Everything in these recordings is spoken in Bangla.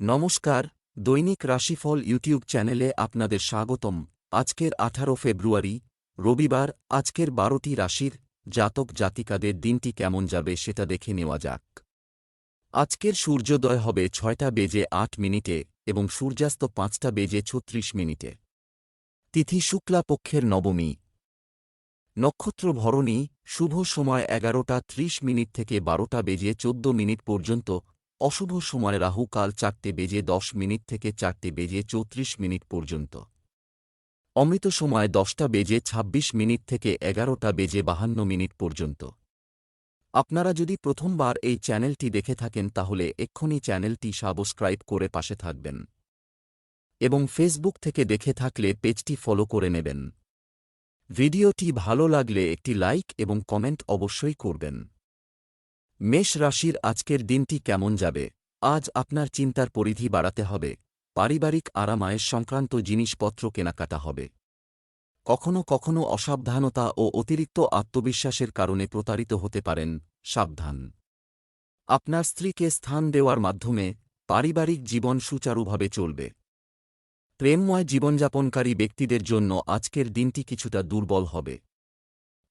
নমস্কার, দৈনিক রাশিফল ইউটিউব চ্যানেলে আপনাদের স্বাগতম। আজকের আঠারো ফেব্রুয়ারি, রবিবার, আজকের বারোটি রাশির জাতক জাতিকাদের দিনটি কেমন যাবে সেটা দেখে নেওয়া যাক। আজকের সূর্যোদয় হবে ছয়টা বেজে আট মিনিটে এবং সূর্যাস্ত পাঁচটা বেজে ছত্রিশ মিনিটে। তিথি শুক্লা পক্ষের নবমী। নক্ষত্র ভরণী শুভ সময় এগারোটা ত্রিশ মিনিট থেকে বারোটা বেজে চোদ্দ মিনিট পর্যন্ত অশুভ সময় রাহু কাল চারটে বেজে দশ মিনিট থেকে চারটে বেজে চৌত্রিশ মিনিট পর্যন্ত। অমৃত সময় দশটা বেজে ২৬ মিনিট থেকে এগারোটা বেজে বাহান্ন মিনিট পর্যন্ত। আপনারা যদি প্রথমবার এই চ্যানেলটি দেখে থাকেন তাহলে এক্ষুনি চ্যানেলটি সাবস্ক্রাইব করে পাশে থাকবেন। এবং ফেসবুক থেকে দেখে থাকলে পেজটি ফলো করে নেবেন। ভিডিওটি ভালো লাগলে একটি লাইক এবং কমেন্ট অবশ্যই করবেন। মেষ রাশির আজকের দিনটি কেমন যাবে? আজ আপনার চিন্তার পরিধি বাড়াতে হবে। পারিবারিক আরামায়ের সংক্রান্ত জিনিসপত্র কেনাকাটা হবে। কখনো কখনো অসাবধানতা ও অতিরিক্ত আত্মবিশ্বাসের কারণে প্রতারিত হতে পারেন, সাবধান। আপনার স্ত্রীকে স্থান দেওয়ার মাধ্যমে পারিবারিক জীবন সুচারুভাবে চলবে। প্রেমময় জীবনযাপনকারী ব্যক্তিদের জন্য আজকের দিনটি কিছুটা দুর্বল হবে।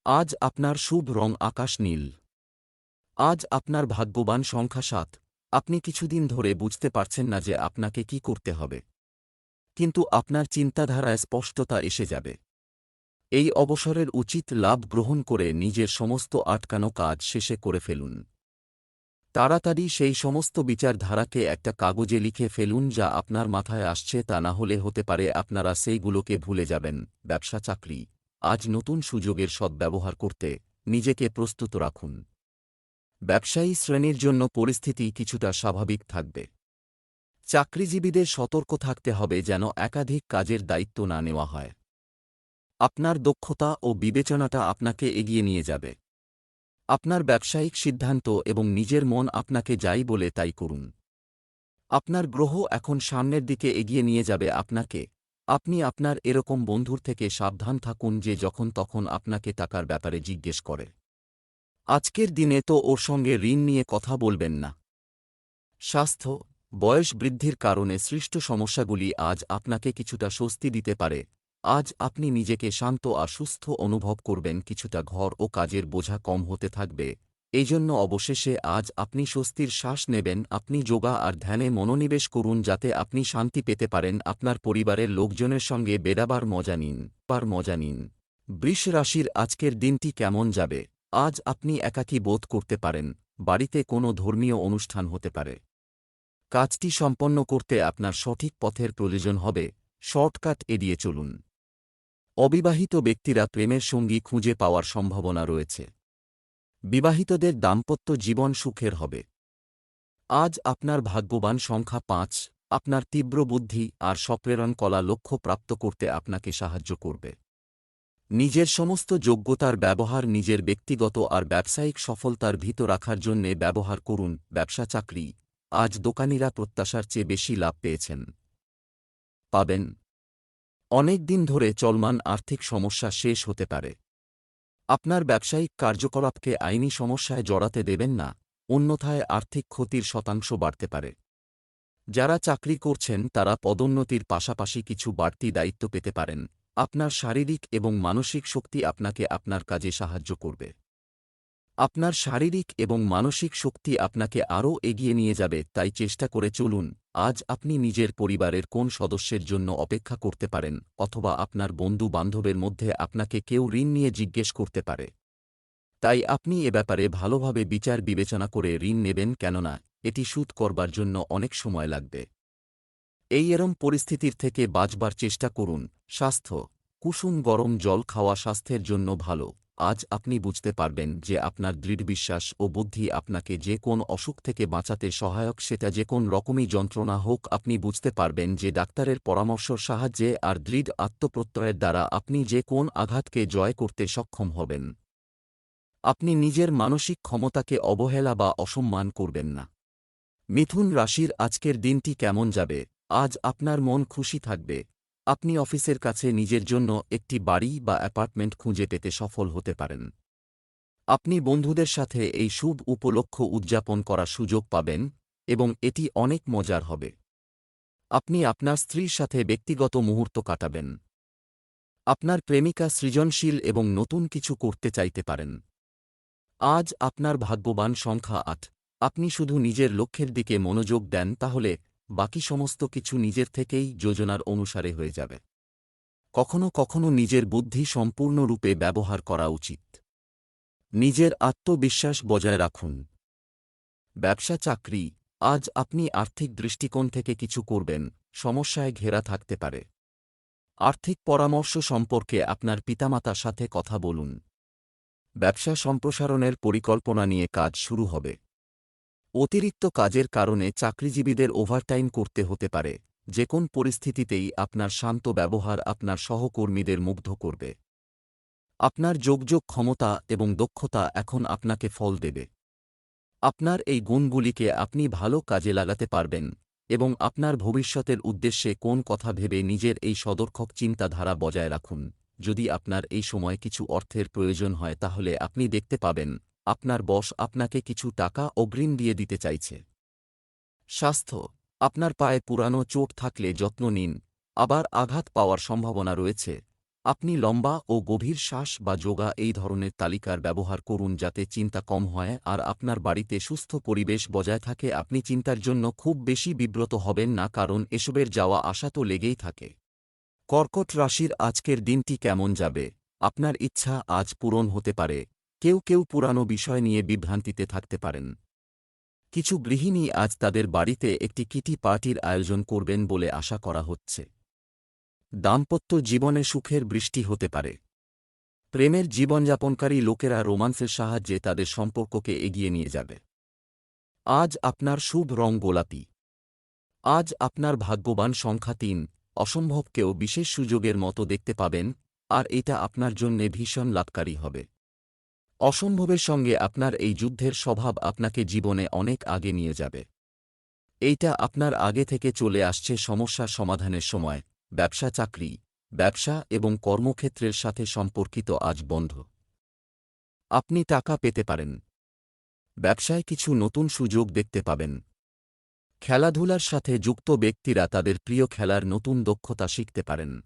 আজ আপনার শুভ রং আকাশ নীল। আজ আপনার ভাগ্যবান সংখ্যা সাত। আপনি কিছুদিন ধরে বুঝতে পারছেন না যে আপনাকে কি করতে হবে। কিন্তু আপনার চিন্তাধারায় স্পষ্টতা এসে যাবে। এই অবসরের উচিত লাভ গ্রহণ করে নিজের সমস্ত আটকানো কাজ শেষে করে ফেলুন। তাড়াতাড়ি সেই সমস্ত বিচারধারাকে একটা কাগজে লিখে ফেলুন যা আপনার মাথায় আসছে তা না হলে হতে পারে আপনারা সেইগুলোকে ভুলে যাবেন। ব্যবসা চাকরি আজ নতুন সুযোগের সদ্ব্যবহার করতে নিজেকে প্রস্তুত রাখুন। ব্যবসায়ী শ্রেণির জন্য পরিস্থিতি কিছুটা স্বাভাবিক থাকবে। চাকরিজীবীদের সতর্ক থাকতে হবে যেন একাধিক কাজের দায়িত্ব না নেওয়া হয়। আপনার দক্ষতা ও বিবেচনাটা আপনাকে এগিয়ে নিয়ে যাবে। আপনার ব্যবসায়িক সিদ্ধান্ত এবং নিজের মন আপনাকে যাই বলে তাই করুন। আপনার গ্রহ এখন সামনের দিকে এগিয়ে নিয়ে যাবে আপনাকে। আপনি আপনার এরকম বন্ধুর থেকে সাবধান থাকুন যে যখন তখন আপনাকে টাকার ব্যাপারে জিজ্ঞেস করে। আজকের দিনে তো ওর সঙ্গে ঋণ নিয়ে কথা বলবেন না। স্বাস্থ্য, বয়স বৃদ্ধির কারণে সৃষ্ট সমস্যাগুলি আজ আপনাকে কিছুটা স্বস্তি দিতে পারে। আজ আপনি নিজেকে শান্ত আর সুস্থ অনুভব করবেন, কিছুটা ঘর ও কাজের বোঝা কম হতে থাকবে। এই জন্য অবশেষে আজ আপনি স্বস্তির শ্বাস নেবেন, আপনি যোগা আর ধ্যানে মনোনিবেশ করুন যাতে আপনি শান্তি পেতে পারেন, আপনার পরিবারের লোকজনের সঙ্গে বেড়াবার মজা নিন, পার মজা নিন। বৃষ রাশির আজকের দিনটি কেমন যাবে? আজ আপনি একাকী বোধ করতে পারেন, বাড়িতে কোনো ধর্মীয় অনুষ্ঠান হতে পারে। কাজটি সম্পন্ন করতে আপনার সঠিক পথের প্রয়োজন হবে, শর্টকাট এড়িয়ে চলুন। অবিবাহিত ব্যক্তিরা প্রেমের সঙ্গী খুঁজে পাওয়ার সম্ভাবনা রয়েছে। বিবাহিতদের দাম্পত্য জীবন সুখের হবে। আজ আপনার ভাগ্যবান সংখ্যা পাঁচ, আপনার তীব্র বুদ্ধি আর সপ্রেরণ কলা লক্ষ্য প্রাপ্ত করতে আপনাকে সাহায্য করবে। নিজের সমস্ত যোগ্যতার ব্যবহার নিজের ব্যক্তিগত আর ব্যবসায়িক সফলতার ভিত রাখার জন্যে ব্যবহার করুন, ব্যবসা চাকরি। আজ দোকানিরা প্রত্যাশার চেয়ে বেশি লাভ পেয়েছেন। পাবেন। অনেক দিন ধরে চলমান আর্থিক সমস্যা শেষ হতে পারে। আপনার ব্যবসায়িক কার্যকলাপকে আইনি সমস্যায় জড়াতে দেবেন না, অন্যথায় আর্থিক ক্ষতির শতাংশ বাড়তে পারে। যারা চাকরি করছেন তারা পদোন্নতির পাশাপাশি কিছু বাড়তি দায়িত্ব পেতে পারেন। আপনার শারীরিক এবং মানসিক শক্তি আপনাকে আপনার কাজে সাহায্য করবে। আপনার শারীরিক এবং মানসিক শক্তি আপনাকে আরও এগিয়ে নিয়ে যাবে, তাই চেষ্টা করে চলুন, আজ আপনি নিজের পরিবারের কোন সদস্যের জন্য অপেক্ষা করতে পারেন, অথবা আপনার বন্ধু বান্ধবের মধ্যে আপনাকে কেউ ঋণ নিয়ে জিজ্ঞেস করতে পারে। তাই আপনি এ ব্যাপারে ভালোভাবে বিচার বিবেচনা করে ঋণ নেবেন, কেননা এটি সুদ করবার জন্য অনেক সময় লাগবে। এই এরম পরিস্থিতির থেকে বাঁচবার চেষ্টা করুন। স্বাস্থ্য। কুসুম গরম জল খাওয়া স্বাস্থ্যের জন্য ভালো। আজ আপনি বুঝতে পারবেন যে আপনার দৃঢ় বিশ্বাস ও বুদ্ধি আপনাকে যে কোন অসুখ থেকে বাঁচাতে সহায়ক সেটা যে কোন রকমই যন্ত্রণা হোক, আপনি বুঝতে পারবেন যে ডাক্তারের পরামর্শর সাহায্যে আর দৃঢ় আত্মপ্রত্যয়ের দ্বারা আপনি যে কোন আঘাতকে জয় করতে সক্ষম হবেন। আপনি নিজের মানসিক ক্ষমতাকে অবহেলা বা অসম্মান করবেন না। মিথুন রাশির আজকের দিনটি কেমন যাবে? আজ আপনার মন খুশি থাকবে। আপনি অফিসের কাছে নিজের জন্য একটি বাড়ি বা অ্যাপার্টমেন্ট খুঁজে পেতে সফল হতে পারেন। আপনি বন্ধুদের সাথে এই শুভ উপলক্ষ উদযাপন করার সুযোগ পাবেন এবং এটি অনেক মজার হবে। আপনি আপনার স্ত্রীর সাথে ব্যক্তিগত মুহূর্ত কাটাবেন। আপনার প্রেমিকা সৃজনশীল এবং নতুন কিছু করতে চাইতে পারেন। আজ আপনার ভাগ্যবান সংখ্যা আট। আপনি শুধু নিজের লক্ষ্যের দিকে মনোযোগ দেন তাহলে বাকি সমস্ত কিছু নিজের থেকেই যোজনার অনুসারে হয়ে যাবে। কখনো কখনো নিজের বুদ্ধি সম্পূর্ণরূপে ব্যবহার করা উচিত। নিজের আত্মবিশ্বাস বজায় রাখুন। ব্যবসা চাকরি, আজ আপনি আর্থিক দৃষ্টিকোণ থেকে কিছু করবেন, সমস্যায় ঘেরা থাকতে পারে। আর্থিক পরামর্শ সম্পর্কে আপনার পিতামাতার সাথে কথা বলুন। ব্যবসা সম্প্রসারণের পরিকল্পনা নিয়ে কাজ শুরু হবে। অতিরিক্ত কাজের কারণে চাকরিজীবীদের ওভারটাইম করতে হতে পারে, যে কোন পরিস্থিতিতেই আপনার শান্ত ব্যবহার আপনার সহকর্মীদের মুগ্ধ করবে। আপনার যোগযোগ ক্ষমতা এবং দক্ষতা এখন আপনাকে ফল দেবে। আপনার এই গুণগুলিকে আপনি ভালো কাজে লাগাতে পারবেন এবং আপনার ভবিষ্যতের উদ্দেশ্যে কোন কথা ভেবে নিজের এই সদর্থক চিন্তাধারা বজায় রাখুন। যদি আপনার এই সময় কিছু অর্থের প্রয়োজন হয় তাহলে আপনি দেখতে পাবেন আপনার বস আপনাকে কিছু টাকা অগ্রিম দিয়ে দিতে চাইছে। স্বাস্থ্য, আপনার পায়ে পুরানো চোট থাকলে যত্ন নিন, আবার আঘাত পাওয়ার সম্ভাবনা রয়েছে। আপনি লম্বা ও গভীর শ্বাস বা যোগা এই ধরনের তালিকার ব্যবহার করুন যাতে চিন্তা কম হয় আর আপনার বাড়িতে সুস্থ পরিবেশ বজায় থাকে। আপনি চিন্তার জন্য খুব বেশি বিব্রত হবেন না কারণ এসবের যাওয়া আসা তো লেগেই থাকে। কর্কট রাশির আজকের দিনটি কেমন যাবে? আপনার ইচ্ছা আজ পূরণ হতে পারে। কেউ কেউ পুরানো বিষয় নিয়ে বিভ্রান্তিতে থাকতে পারেন। কিছু গৃহিণী আজ তাদের বাড়িতে একটি কিটি পার্টির আয়োজন করবেন বলে আশা করা হচ্ছে। দাম্পত্য জীবনে সুখের বৃষ্টি হতে পারে। প্রেমের জীবনযাপনকারী লোকেরা রোমান্সের সাহায্যে তাদের সম্পর্ককে এগিয়ে নিয়ে যাবে। আজ আপনার শুভ রং গোলাপি। আজ আপনার ভাগ্যবান সংখ্যা তিন। অসম্ভবকেও বিশেষ সুযোগের মতো দেখতে পাবেন, আর এটা আপনার জন্যে ভীষণ লাভকারী হবে। অসম্ভবের সঙ্গে আপনার এই যুদ্ধের স্বভাব আপনাকে জীবনে অনেক আগে নিয়ে যাবে। এইটা আপনার আগে থেকে চলে আসছে সমস্যা সমাধানের সময়, ব্যবসা চাকরি, ব্যবসা এবং কর্মক্ষেত্রের সাথে সম্পর্কিত আজ বন্ধ। আপনি টাকা পেতে পারেন। ব্যবসায় কিছু নতুন সুযোগ দেখতে পাবেন। খেলাধুলার সাথে যুক্ত ব্যক্তিরা তাদের প্রিয় খেলার নতুন দক্ষতা শিখতে পারেন।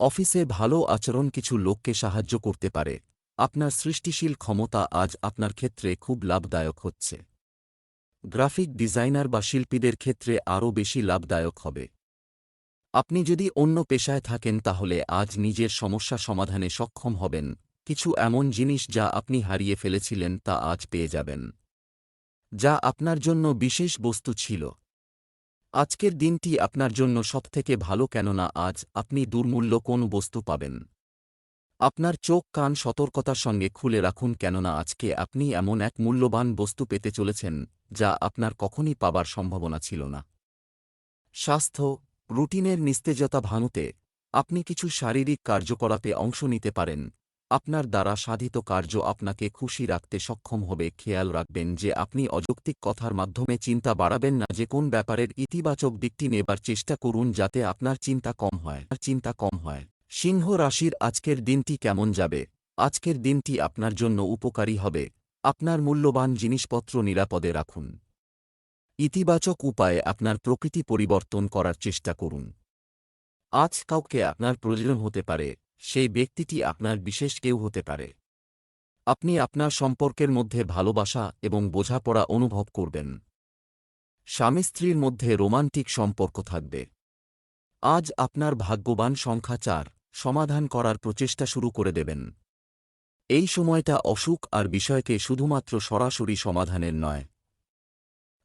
অফিসে ভালো আচরণ কিছু লোককে সাহায্য করতে পারে। আপনার সৃষ্টিশীল ক্ষমতা আজ আপনার ক্ষেত্রে খুব লাভদায়ক হচ্ছে। গ্রাফিক ডিজাইনার বা শিল্পীদের ক্ষেত্রে আরও বেশি লাভদায়ক হবে। আপনি যদি অন্য পেশায় থাকেন তাহলে আজ নিজের সমস্যা সমাধানে সক্ষম হবেন। কিছু এমন জিনিস যা আপনি হারিয়ে ফেলেছিলেন তা আজ পেয়ে যাবেন। যা আপনার জন্য বিশেষ বস্তু ছিল। আজকের দিনটি আপনার জন্য সবথেকে ভালো কেননা আজ আপনি দুর্মূল্য কোন বস্তু পাবেন। আপনার চোখ কান সতর্কতার সঙ্গে খুলে রাখুন কেননা আজকে আপনি এমন এক মূল্যবান বস্তু পেতে চলেছেন, যা আপনার কখনই পাবার সম্ভাবনা ছিল না। স্বাস্থ্য, রুটিনের নিস্তেজতা ভাঙুতে আপনি কিছু শারীরিক কার্যকলাপে অংশ নিতে পারেন। আপনার দ্বারা সাধিত কার্য আপনাকে খুশি রাখতে সক্ষম হবে। খেয়াল রাখবেন যে আপনি অযৌক্তিক কথার মাধ্যমে চিন্তা বাড়াবেন না যে কোন ব্যাপারের ইতিবাচক দিকটি নেবার চেষ্টা করুন যাতে আপনার চিন্তা কম হয়। চিন্তা কম হয়। সিংহ রাশির আজকের দিনটি কেমন যাবে? আজকের দিনটি আপনার জন্য উপকারী হবে। আপনার মূল্যবান জিনিসপত্র নিরাপদে রাখুন। ইতিবাচক উপায়ে আপনার প্রকৃতি পরিবর্তন করার চেষ্টা করুন। আজ কাউকে আপনার প্রয়োজন হতে পারে, সেই ব্যক্তিটি আপনার বিশেষ কেউ হতে পারে। আপনি আপনার সম্পর্কের মধ্যে ভালোবাসা এবং বোঝাপড়া অনুভব করবেন। স্বামী স্ত্রীর মধ্যে রোমান্টিক সম্পর্ক থাকবে। আজ আপনার ভাগ্যবান সংখ্যা চার। সমাধান করার প্রচেষ্টা শুরু করে দেবেন। এই সময়টা অসুখ আর বিষয়কে শুধুমাত্র সরাসরি সমাধানের নয়।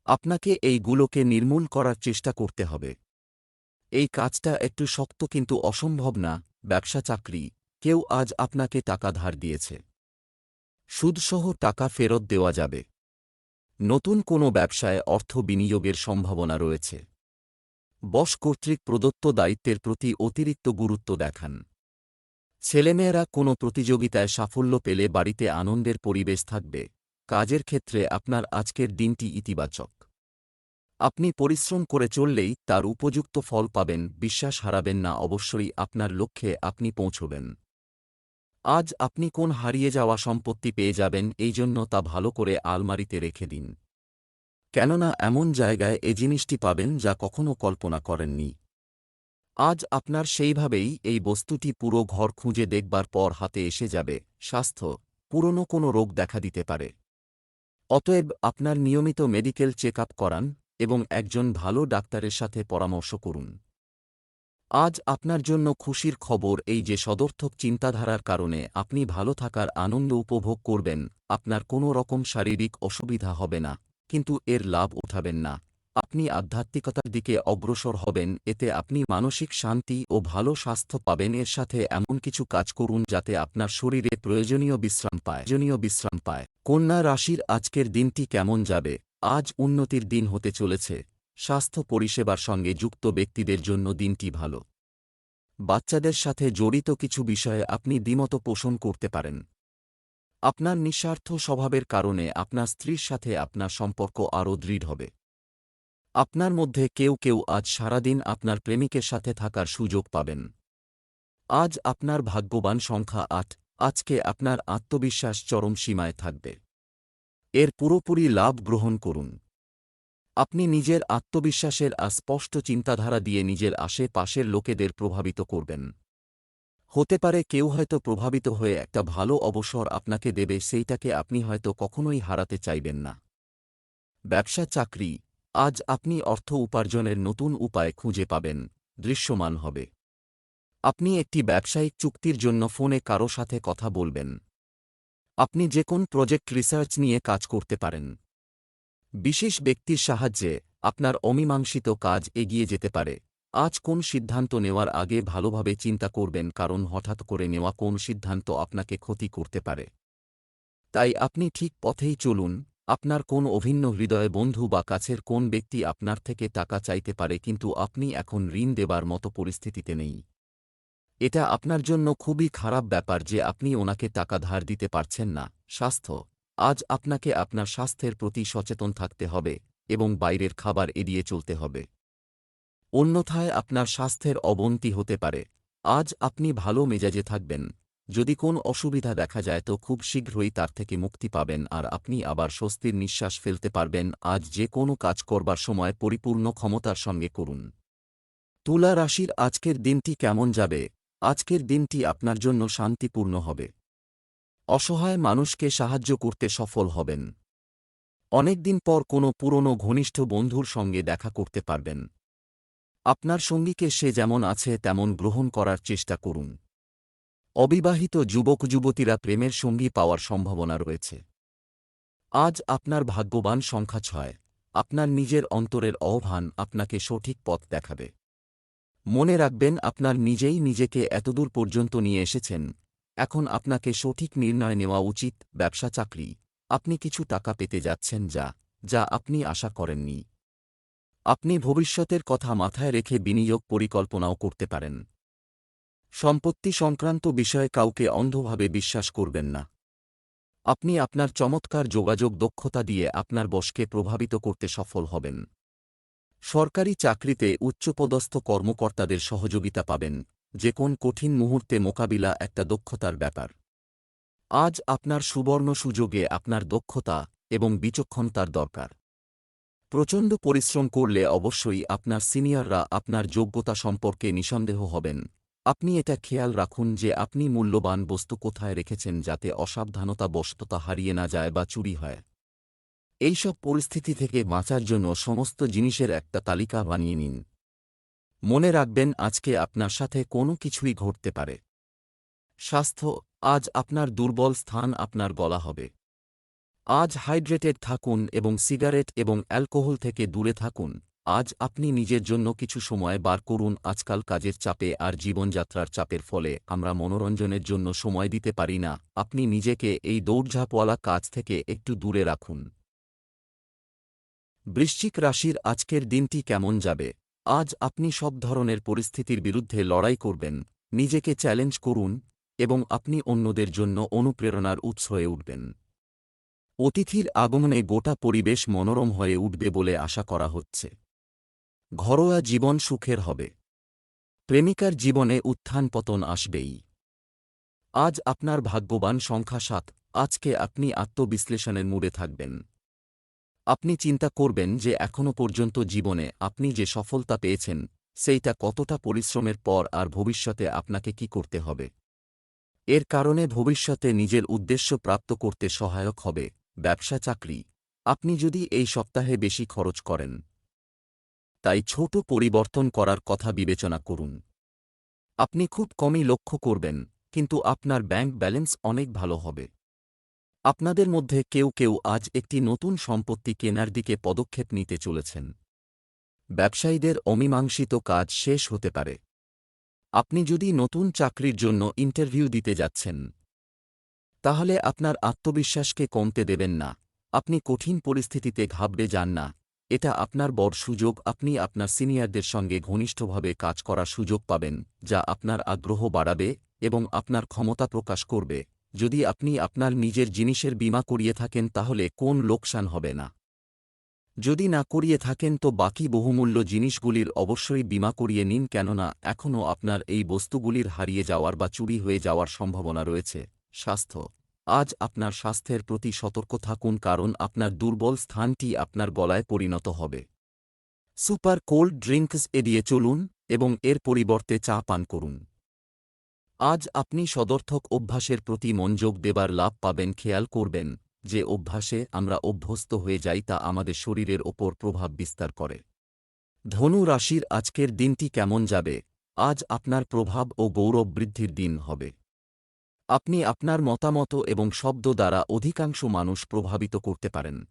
আপনাকে এইগুলোকে নির্মূল করার চেষ্টা করতে হবে। এই কাজটা একটু শক্ত কিন্তু অসম্ভব না, ব্যবসা চাকরি, কেউ আজ আপনাকে টাকা ধার দিয়েছে। সুদসহ টাকা ফেরত দেওয়া যাবে। নতুন কোনো ব্যবসায় অর্থ বিনিয়োগের সম্ভাবনা রয়েছে। বস কর্তৃক প্রদত্ত দায়িত্বের প্রতি অতিরিক্ত গুরুত্ব দেখান। ছেলেমেয়েরা কোনো প্রতিযোগিতায় সাফল্য পেলে বাড়িতে আনন্দের পরিবেশ থাকবে। কাজের ক্ষেত্রে আপনার আজকের দিনটি ইতিবাচক। আপনি পরিশ্রম করে চললেই তার উপযুক্ত ফল পাবেন, বিশ্বাস হারাবেন না, অবশ্যই আপনার লক্ষ্যে আপনি পৌঁছবেন। আজ আপনি কোন হারিয়ে যাওয়া সম্পত্তি পেয়ে যাবেন এই জন্য তা ভালো করে আলমারিতে রেখে দিন। কেননা এমন জায়গায় এ জিনিসটি পাবেন যা কখনো কল্পনা করেননি। আজ আপনার সেইভাবেই এই বস্তুটি পুরো ঘর খুঁজে দেখবার পর হাতে এসে যাবে, স্বাস্থ্য, পুরনো কোনো রোগ দেখা দিতে পারে। অতএব আপনার নিয়মিত মেডিকেল চেক করান এবং একজন ভালো ডাক্তারের সাথে পরামর্শ করুন। আজ আপনার জন্য খুশির খবর এই যে সদর্থক চিন্তাধারার কারণে আপনি ভালো থাকার আনন্দ উপভোগ করবেন, আপনার কোনো রকম শারীরিক অসুবিধা হবে না। কিন্তু এর লাভ উঠাবেন না। আপনি আধ্যাত্মিকতার দিকে অগ্রসর হবেন, এতে আপনি মানসিক শান্তি ও ভালো স্বাস্থ্য পাবেন। এর সাথে এমন কিছু কাজ করুন যাতে আপনার শরীরে প্রয়োজনীয় বিশ্রাম পায়। প্রয়োজনীয় বিশ্রাম পায়। কন্যা রাশির আজকের দিনটি কেমন যাবে? আজ উন্নতির দিন হতে চলেছে। স্বাস্থ্য পরিষেবার সঙ্গে যুক্ত ব্যক্তিদের জন্য দিনটি ভালো। বাচ্চাদের সাথে জড়িত কিছু বিষয়ে আপনি দ্বিমত পোষণ করতে পারেন। আপনার নিঃস্বার্থ স্বভাবের কারণে আপনার স্ত্রীর সাথে আপনার সম্পর্ক আরও দৃঢ় হবে। আপনার মধ্যে কেউ কেউ আজ সারাদিন আপনার প্রেমিকের সাথে থাকার সুযোগ পাবেন। আজ আপনার ভাগ্যবান সংখ্যা আট, আজকে আপনার আত্মবিশ্বাস চরম সীমায় থাকবে। এর পুরোপুরি লাভ গ্রহণ করুন। আপনি নিজের আত্মবিশ্বাসের আর স্পষ্ট চিন্তাধারা দিয়ে নিজের আশেপাশের লোকেদের প্রভাবিত করবেন। হতে পারে কেউ হয়তো প্রভাবিত হয়ে একটা ভালো অবসর আপনাকে দেবে, সেইটাকে আপনি হয়তো কখনোই হারাতে চাইবেন না। ব্যবসা চাকরি। আজ আপনি অর্থ উপার্জনের নতুন উপায় খুঁজে পাবেন, দৃশ্যমান হবে। আপনি একটি ব্যবসায়িক চুক্তির জন্য ফোনে কারও সাথে কথা বলবেন। আপনি যে কোন প্রজেক্ট রিসার্চ নিয়ে কাজ করতে পারেন। বিশেষ ব্যক্তির সাহায্যে আপনার অমীমাংসিত কাজ এগিয়ে যেতে পারে। আজ কোন সিদ্ধান্ত নেওয়ার আগে ভালোভাবে চিন্তা করবেন কারণ হঠাৎ করে নেওয়া কোন সিদ্ধান্ত আপনাকে ক্ষতি করতে পারে। তাই আপনি ঠিক পথেই চলুন, আপনার কোন অভিন্ন হৃদয় বন্ধু বা কাছের কোন ব্যক্তি আপনার থেকে টাকা চাইতে পারে কিন্তু আপনি এখন ঋণ দেবার মতো পরিস্থিতিতে নেই। এটা আপনার জন্য খুবই খারাপ ব্যাপার যে আপনি ওনাকে টাকা ধার দিতে পারছেন না। স্বাস্থ্য। আজ আপনাকে আপনার স্বাস্থ্যের প্রতি সচেতন থাকতে হবে এবং বাইরের খাবার এড়িয়ে চলতে হবে। অন্যথায় আপনার স্বাস্থ্যের অবনতি হতে পারে। আজ আপনি ভালো মেজাজে থাকবেন। যদি কোন অসুবিধা দেখা যায় তো খুব শীঘ্রই তার থেকে মুক্তি পাবেন আর আপনি আবার স্বস্তির নিঃশ্বাস ফেলতে পারবেন। আজ যে কোনো কাজ করবার সময় পরিপূর্ণ ক্ষমতার সঙ্গে করুন। তুলা রাশির আজকের দিনটি কেমন যাবে? আজকের দিনটি আপনার জন্য শান্তিপূর্ণ হবে। অসহায় মানুষকে সাহায্য করতে সফল হবেন। অনেকদিন পর কোনো পুরনো ঘনিষ্ঠ বন্ধুর সঙ্গে দেখা করতে পারবেন। আপনার সঙ্গীকে সে যেমন আছে, তেমন গ্রহণ করার চেষ্টা করুন। অবিবাহিত যুবক, যুবতীরা প্রেমের সঙ্গী পাওয়ার সম্ভাবনা রয়েছে। আজ আপনার ভাগ্যবান সংখ্যা ছয়। আপনার নিজের অন্তরের অবহান আপনাকে সঠিক পথ দেখাবে। মনে রাখবেন, আপনার নিজেই নিজেকে এতদূর পর্যন্ত নিয়ে এসেছেন। এখন আপনাকে সঠিক নির্ণয় নেওয়া উচিত, ব্যবসা, চাকরি। আপনি কিছু টাকা পেতে যাচ্ছেন যা যা আপনি আশা করেননি। আপনি ভবিষ্যতের কথা মাথায় রেখে বিনিয়োগ পরিকল্পনাও করতে পারেন। সম্পত্তি সংক্রান্ত বিষয়ে কাউকে অন্ধভাবে বিশ্বাস করবেন না। আপনি আপনার চমৎকার যোগাযোগ দক্ষতা দিয়ে আপনার বসকে প্রভাবিত করতে সফল হবেন। সরকারি চাকরিতে উচ্চপদস্থ কর্মকর্তাদের সহযোগিতা পাবেন, যে কোন কঠিন মুহূর্তে মোকাবিলা একটা দক্ষতার ব্যাপার। আজ আপনার সুবর্ণ সুযোগে আপনার দক্ষতা এবং বিচক্ষণতার দরকার। প্রচণ্ড পরিশ্রম করলে অবশ্যই আপনার সিনিয়ররা আপনার যোগ্যতা সম্পর্কে নিঃসন্দেহ হবেন। আপনি এটা খেয়াল রাখুন যে আপনি মূল্যবান বস্তু কোথায় রেখেছেন যাতে অসাবধানতা বস্ততা হারিয়ে না যায় বা চুরি হয়। এইসব পরিস্থিতি থেকে বাঁচার জন্য সমস্ত জিনিসের একটা তালিকা বানিয়ে নিন। মনে রাখবেন আজকে আপনার সাথে কোনো কিছুই ঘটতে পারে। স্বাস্থ্য, আজ আপনার দুর্বল স্থান আপনার গলা হবে। আজ হাইড্রেটেড থাকুন এবং সিগারেট এবং অ্যালকোহল থেকে দূরে থাকুন। আজ আপনি নিজের জন্য কিছু সময় বার করুন। আজকাল কাজের চাপে আর জীবনযাত্রার চাপের ফলে আমরা মনোরঞ্জনের জন্য সময় দিতে পারি না। আপনি নিজেকে এই দৌড়ঝাঁপওয়ালা কাজ থেকে একটু দূরে রাখুন। বৃশ্চিক রাশির আজকের দিনটি কেমন যাবে? আজ আপনি সব ধরনের পরিস্থিতির বিরুদ্ধে লড়াই করবেন, নিজেকে চ্যালেঞ্জ করুন এবং আপনি অন্যদের জন্য অনুপ্রেরণার উৎস হয়ে উঠবেন। অতিথির আগমনে গোটা পরিবেশ মনোরম হয়ে উঠবে বলে আশা করা হচ্ছে। ঘরোয়া জীবন সুখের হবে। প্রেমিকার জীবনে উত্থান পতন আসবেই। আজ আপনার ভাগ্যবান সংখ্যা সাত, আজকে আপনি আত্মবিশ্লেষণের মুড়ে থাকবেন। আপনি চিন্তা করবেন যে এখনও পর্যন্ত জীবনে আপনি যে সফলতা পেয়েছেন, সেইটা কতটা পরিশ্রমের পর আর ভবিষ্যতে আপনাকে কি করতে হবে। এর কারণে ভবিষ্যতে নিজের উদ্দেশ্য প্রাপ্ত করতে সহায়ক হবে। ব্যবসা চাকরি। আপনি যদি এই সপ্তাহে বেশি খরচ করেন, তাই ছোট পরিবর্তন করার কথা বিবেচনা করুন। আপনি খুব কমই লক্ষ্য করবেন, কিন্তু আপনার ব্যাংক ব্যালেন্স অনেক ভালো হবে। আপনাদের মধ্যে কেউ কেউ আজ একটি নতুন সম্পত্তি কেনার দিকে পদক্ষেপ নিতে চলেছেন। ব্যবসায়ীদের অমীমাংসিত কাজ শেষ হতে পারে। আপনি যদি নতুন চাকরির জন্য ইন্টারভিউ দিতে যাচ্ছেন তাহলে আপনার আত্মবিশ্বাসকে কমতে দেবেন না। আপনি কঠিন পরিস্থিতিতে ঘাবড়ে যান না। এটা আপনার বড় সুযোগ, আপনি আপনার সিনিয়রদের সঙ্গে ঘনিষ্ঠভাবে কাজ করার সুযোগ পাবেন, যা আপনার আগ্রহ বাড়াবে এবং আপনার ক্ষমতা প্রকাশ করবে। যদি আপনি আপনার নিজের জিনিসের বীমা করিয়ে থাকেন, তাহলে কোন লোকসান হবে না? যদি না করিয়ে থাকেন, তো বাকি বহুমূল্য জিনিসগুলির অবশ্যই বিমা করিয়ে নিন, কেননা এখনও আপনার এই বস্তুগুলির হারিয়ে যাওয়ার বা চুরি হয়ে যাওয়ার সম্ভাবনা রয়েছে। স্বাস্থ্য। আজ আপনার স্বাস্থ্যের প্রতি সতর্ক থাকুন কারণ আপনার দুর্বল স্থানটি আপনার গলায় পরিণত হবে। সুপার কোল্ড ড্রিঙ্কস এড়িয়ে চলুন এবং এর পরিবর্তে চা পান করুন। আজ আপনি সদর্থক অভ্যাসের প্রতি মনোযোগ দেবার লাভ পাবেন, খেয়াল করবেন যে অভ্যাসে আমরা অভ্যস্ত হয়ে যাই তা আমাদের শরীরের ওপর প্রভাব বিস্তার করে। ধনু রাশির আজকের দিনটি কেমন যাবে? আজ আপনার প্রভাব ও গৌরব বৃদ্ধির দিন হবে। আপনি আপনার মতামত এবং শব্দ দ্বারা অধিকাংশ মানুষ প্রভাবিত করতে পারেন।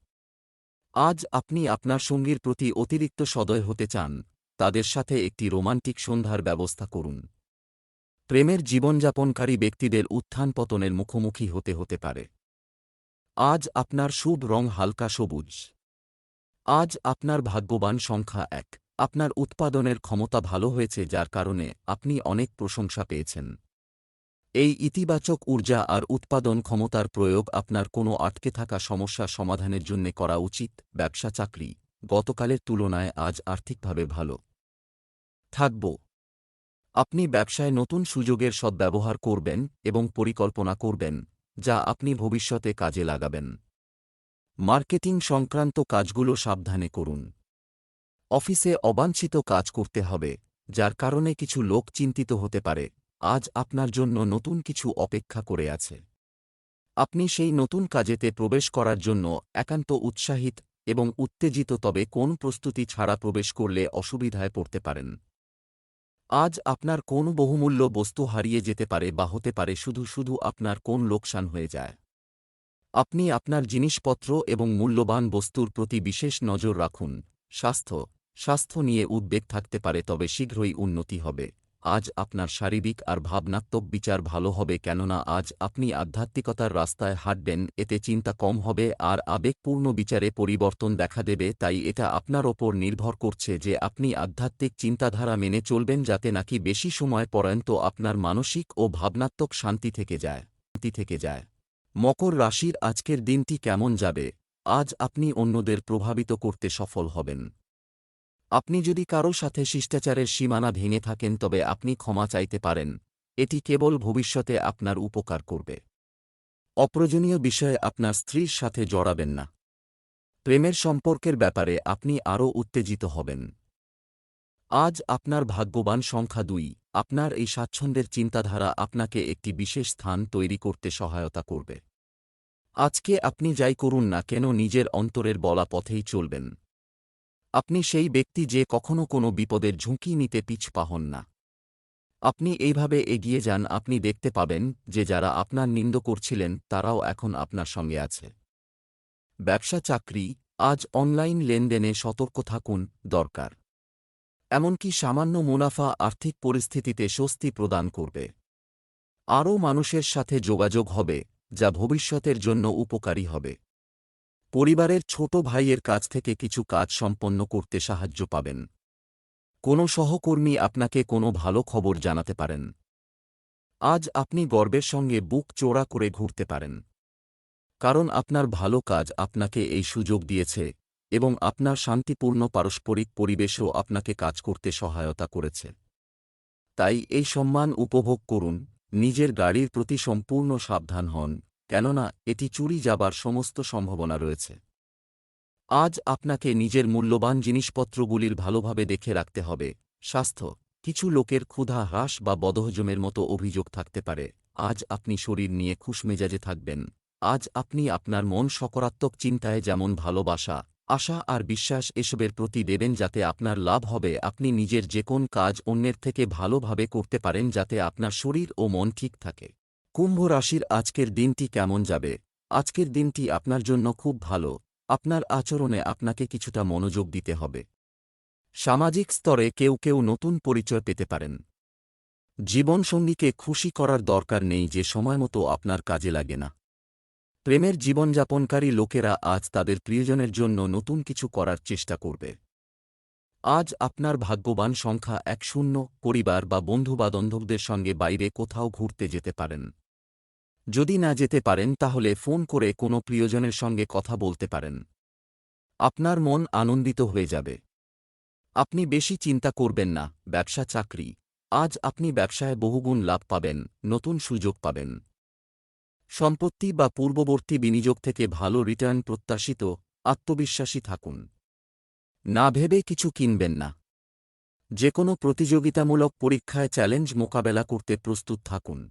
আজ আপনি আপনার সঙ্গীর প্রতি অতিরিক্ত সদয় হতে চান, তাদের সাথে একটি রোমান্টিক সন্ধ্যার ব্যবস্থা করুন। প্রেমের জীবনযাপনকারী ব্যক্তিদের উত্থান পতনের মুখোমুখি হতে হতে পারে। আজ আপনার শুভ রং হালকা সবুজ। আজ আপনার ভাগ্যবান সংখ্যা এক। আপনার উৎপাদনের ক্ষমতা ভালো হয়েছে, যার কারণে আপনি অনেক প্রশংসা পেয়েছেন। এই ইতিবাচক ঊর্জা আর উৎপাদন ক্ষমতার প্রয়োগ আপনার কোনো আটকে থাকা সমস্যা সমাধানের জন্য করা উচিত, ব্যবসা চাকরি। গতকালের তুলনায় আজ আর্থিকভাবে ভালো। থাকব। আপনি ব্যবসায় নতুন সুযোগের সদ্ব্যবহার করবেন এবং পরিকল্পনা করবেন, যা আপনি ভবিষ্যতে কাজে লাগাবেন। মার্কেটিং সংক্রান্ত কাজগুলো সাবধানে করুন। অফিসে অবাঞ্ছিত কাজ করতে হবে, যার কারণে কিছু লোক চিন্তিত হতে পারে। আজ আপনার জন্য নতুন কিছু অপেক্ষা করে আছে। আপনি সেই নতুন কাজেতে প্রবেশ করার জন্য একান্ত উৎসাহিত এবং উত্তেজিত, তবে কোন প্রস্তুতি ছাড়া প্রবেশ করলে অসুবিধায় পড়তে পারেন? আজ আপনার কোন বহুমূল্য বস্তু হারিয়ে যেতে পারে বা হতে পারে শুধু শুধু আপনার কোন লোকসান হয়ে যায়? আপনি আপনার জিনিসপত্র এবং মূল্যবান বস্তুর প্রতি বিশেষ নজর রাখুন। স্বাস্থ্য স্বাস্থ্য নিয়ে উদ্বেগ থাকতে পারে, তবে শীঘ্রই উন্নতি হবে। আজ আপনার শারীরিক আর ভাবনাত্মক বিচার ভালো হবে কেননা আজ আপনি আধ্যাত্মিকতার রাস্তায় হাঁটবেন, এতে চিন্তা কম হবে আর আবেগপূর্ণ বিচারে পরিবর্তন দেখা দেবে, তাই এটা আপনার ওপর নির্ভর করছে যে আপনি আধ্যাত্মিক চিন্তাধারা মেনে চলবেন যাতে নাকি বেশি সময় পর্যন্ত আপনার মানসিক ও ভাবনাত্মক শান্তি থেকে যায়, শান্তি থেকে যায়। মকর রাশির আজকের দিনটি কেমন যাবে? আজ আপনি অন্যদের প্রভাবিত করতে সফল হবেন। আপনি যদি কারও সাথে শিষ্টাচারের সীমানা ভেঙে থাকেন, তবে আপনি ক্ষমা চাইতে পারেন। এটি কেবল ভবিষ্যতে আপনার উপকার করবে। অপ্রয়োজনীয় বিষয়ে আপনার স্ত্রীর সাথে জড়াবেন না। প্রেমের সম্পর্কের ব্যাপারে আপনি আরও উত্তেজিত হবেন। আজ আপনার ভাগ্যবান সংখ্যা দুই। আপনার এই স্বাচ্ছন্দ্যের চিন্তাধারা আপনাকে একটি বিশেষ স্থান তৈরি করতে সহায়তা করবে। আজকে আপনি যাই করুন না কেন, নিজের অন্তরের বলা পথেই চলবেন। আপনি সেই ব্যক্তি যে কখনো কোনো বিপদের ঝুঁকি নিতে পিছপা হন না। আপনি এইভাবে এগিয়ে যান, আপনি দেখতে পাবেন যে যারা আপনার নিন্দ করছিলেন, তারাও এখন আপনার সঙ্গে আছে। ব্যবসা চাকরি, আজ অনলাইন লেনদেনে সতর্ক থাকুন, দরকার। এমনকি সামান্য মুনাফা আর্থিক পরিস্থিতিতে স্বস্তি প্রদান করবে। আরও মানুষের সাথে যোগাযোগ হবে, যা ভবিষ্যতের জন্য উপকারী হবে। পরিবারের ছোট ভাইয়ের কাছ থেকে কিছু কাজ সম্পন্ন করতে সাহায্য পাবেন। কোনো সহকর্মী আপনাকে কোনো ভালো খবর জানাতে পারেন। আজ আপনি গর্বের সঙ্গে বুক চোরা করে ঘুরতে পারেন। কারণ আপনার ভালো কাজ আপনাকে এই সুযোগ দিয়েছে এবং আপনার শান্তিপূর্ণ পারস্পরিক পরিবেশও আপনাকে কাজ করতে সহায়তা করেছে। তাই এই সম্মান উপভোগ করুন, নিজের গাড়ির প্রতি সম্পূর্ণ সাবধান হন। কেননা এটি চুরি যাবার সমস্ত সম্ভাবনা রয়েছে। আজ আপনাকে নিজের মূল্যবান জিনিসপত্রগুলির ভালোভাবে দেখে রাখতে হবে। স্বাস্থ্য, কিছু লোকের ক্ষুধা, হ্রাস বা বদহজমের মতো অভিযোগ থাকতে পারে। আজ আপনি শরীর নিয়ে খুশমেজাজে থাকবেন। আজ আপনি আপনার মন সকারাত্মক চিন্তায় যেমন ভালোবাসা, আশা আর বিশ্বাস এসবের প্রতি দেবেন যাতে আপনার লাভ হবে, আপনি নিজের যে কোন কাজ অন্যের থেকে ভালোভাবে করতে পারেন যাতে আপনার শরীর ও মন ঠিক থাকে। কুম্ভ রাশির আজকের দিনটি কেমন যাবে? আজকের দিনটি আপনার জন্য খুব ভালো। আপনার আচরণে আপনাকে কিছুটা মনোযোগ দিতে হবে। সামাজিক স্তরে কেউ কেউ নতুন পরিচয় পেতে পারেন। জীবনসঙ্গীকে খুশি করার দরকার নেই যে সময়মতো আপনার কাজে লাগে না। প্রেমের জীবনযাপনকারী লোকেরা আজ তাদের প্রিয়জনের জন্য নতুন কিছু করার চেষ্টা করবে। আজ আপনার ভাগ্যবান সংখ্যা এক শূন্য, পরিবার বা বন্ধুবান্ধবদের সঙ্গে বাইরে কোথাও ঘুরতে যেতে পারেন। যদি না যেতে পারেন তাহলে ফোন করে কোনো প্রিয়জনের সঙ্গে কথা বলতে পারেন। আপনার মন আনন্দিত হয়ে যাবে। আপনি বেশি চিন্তা করবেন না, ব্যবসা চাকরি। আজ আপনি ব্যবসায় বহুগুণ লাভ পাবেন, নতুন সুযোগ পাবেন। সম্পত্তি বা পূর্ববর্তী বিনিয়োগ থেকে ভালো রিটার্ন প্রত্যাশিত, আত্মবিশ্বাসী থাকুন। না ভেবে কিছু কিনবেন না। যে কোনো প্রতিযোগিতামূলক পরীক্ষায় চ্যালেঞ্জ মোকাবেলা করতে প্রস্তুত থাকুন।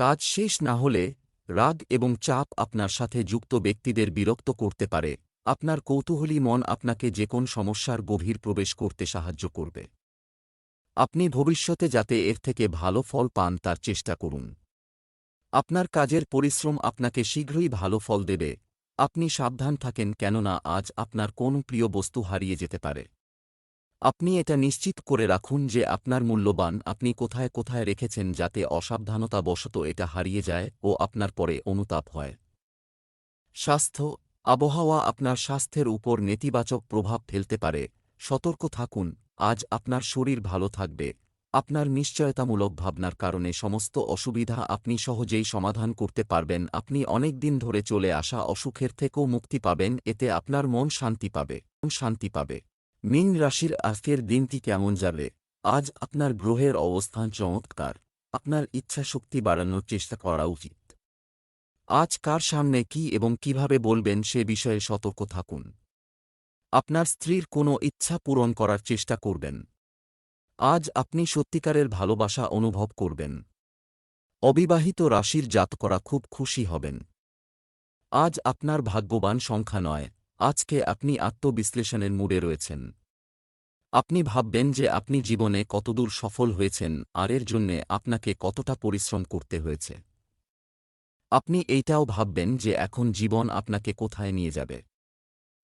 কাজ শেষ না হলে রাগ এবং চাপ আপনার সাথে যুক্ত ব্যক্তিদের বিরক্ত করতে পারে। আপনার কৌতূহলী মন আপনাকে যে কোন সমস্যার গভীর প্রবেশ করতে সাহায্য করবে। আপনি ভবিষ্যতে যাতে এর থেকে ভালো ফল পান তার চেষ্টা করুন। আপনার কাজের পরিশ্রম আপনাকে শীঘ্রই ভালো ফল দেবে। আপনি সাবধান থাকেন কেননা আজ আপনার কোন প্রিয় বস্তু হারিয়ে যেতে পারে। আপনি এটা নিশ্চিত করে রাখুন যে আপনার মূল্যবান আপনি কোথায় কোথায় রেখেছেন যাতে অসাবধানতা অসাবধানতাবশত এটা হারিয়ে যায় ও আপনার পরে অনুতাপ হয়। স্বাস্থ্য, আবহাওয়া আপনার স্বাস্থ্যের উপর নেতিবাচক প্রভাব ফেলতে পারে। সতর্ক থাকুন, আজ আপনার শরীর ভালো থাকবে। আপনার নিশ্চয়তামূলক ভাবনার কারণে সমস্ত অসুবিধা আপনি সহজেই সমাধান করতে পারবেন। আপনি অনেক দিন ধরে চলে আসা অসুখের থেকেও মুক্তি পাবেন, এতে আপনার মন শান্তি পাবে। শান্তি পাবে। মিন রাশির আজকের দিনটি কেমন যাবে? আজ আপনার গ্রহের অবস্থান চমৎকার। আপনার ইচ্ছা শক্তি বাড়ানোর চেষ্টা করা উচিত। আজ কার সামনে কি এবং কীভাবে বলবেন সে বিষয়ে সতর্ক থাকুন। আপনার স্ত্রীর কোনো ইচ্ছা পূরণ করার চেষ্টা করবেন। আজ আপনি সত্যিকারের ভালোবাসা অনুভব করবেন। অবিবাহিত রাশির জাত করা খুব খুশি হবেন। আজ আপনার ভাগ্যবান সংখ্যা নয়। আজকে আপনি আত্মবিশ্লেষণের মুডে রয়েছেন। আপনি ভাববেন যে আপনি জীবনে কতদূর সফল হয়েছেন আর এর জন্যে আপনাকে কতটা পরিশ্রম করতে হয়েছে। আপনি এইটাও ভাববেন যে এখন জীবন আপনাকে কোথায় নিয়ে যাবে।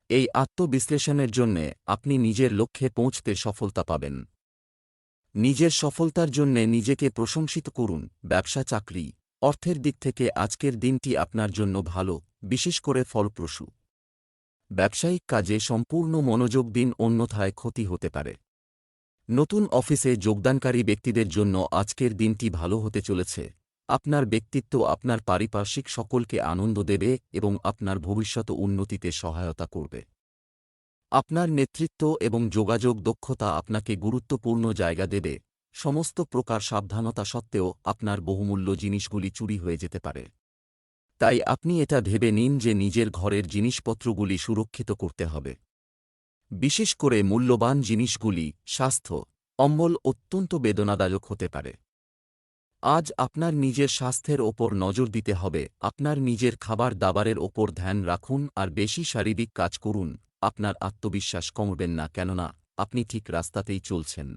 এই আত্মবিশ্লেষণের জন্যে আপনি নিজের লক্ষ্যে পৌঁছতে সফলতা পাবেন। নিজের সফলতার জন্যে নিজেকে প্রশংসিত করুন, ব্যবসা, চাকরি, অর্থের দিক থেকে আজকের দিনটি আপনার জন্য ভালো, বিশেষ করে ফলপ্রসূ। ব্যবসায়িক কাজে সম্পূর্ণ মনোযোগ দিন অন্যথায় ক্ষতি হতে পারে। নতুন অফিসে যোগদানকারী ব্যক্তিদের জন্য আজকের দিনটি ভালো হতে চলেছে। আপনার ব্যক্তিত্ব আপনার পারিপার্শ্বিক সকলকে আনন্দ দেবে এবং আপনার ভবিষ্যৎ উন্নতিতে সহায়তা করবে। আপনার নেতৃত্ব এবং যোগাযোগ দক্ষতা আপনাকে গুরুত্বপূর্ণ জায়গা দেবে। সমস্ত প্রকার সাবধানতা সত্ত্বেও আপনার বহুমূল্য জিনিসগুলি চুরি হয়ে যেতে পারে। তাই আপনি এটা ভেবে নিন যে নিজের ঘরের জিনিসপত্রগুলি সুরক্ষিত করতে হবে। বিশেষ করে মূল্যবান জিনিসগুলি স্বাস্থ্য, অম্বল অত্যন্ত বেদনাদায়ক হতে পারে। আজ আপনার নিজের স্বাস্থ্যের ওপর নজর দিতে হবে, আপনার নিজের খাবার দাবারের ওপর ধ্যান রাখুন আর বেশি শারীরিক কাজ করুন, আপনার আত্মবিশ্বাস কমবেন না কেননা আপনি ঠিক রাস্তাতেই চলছেন।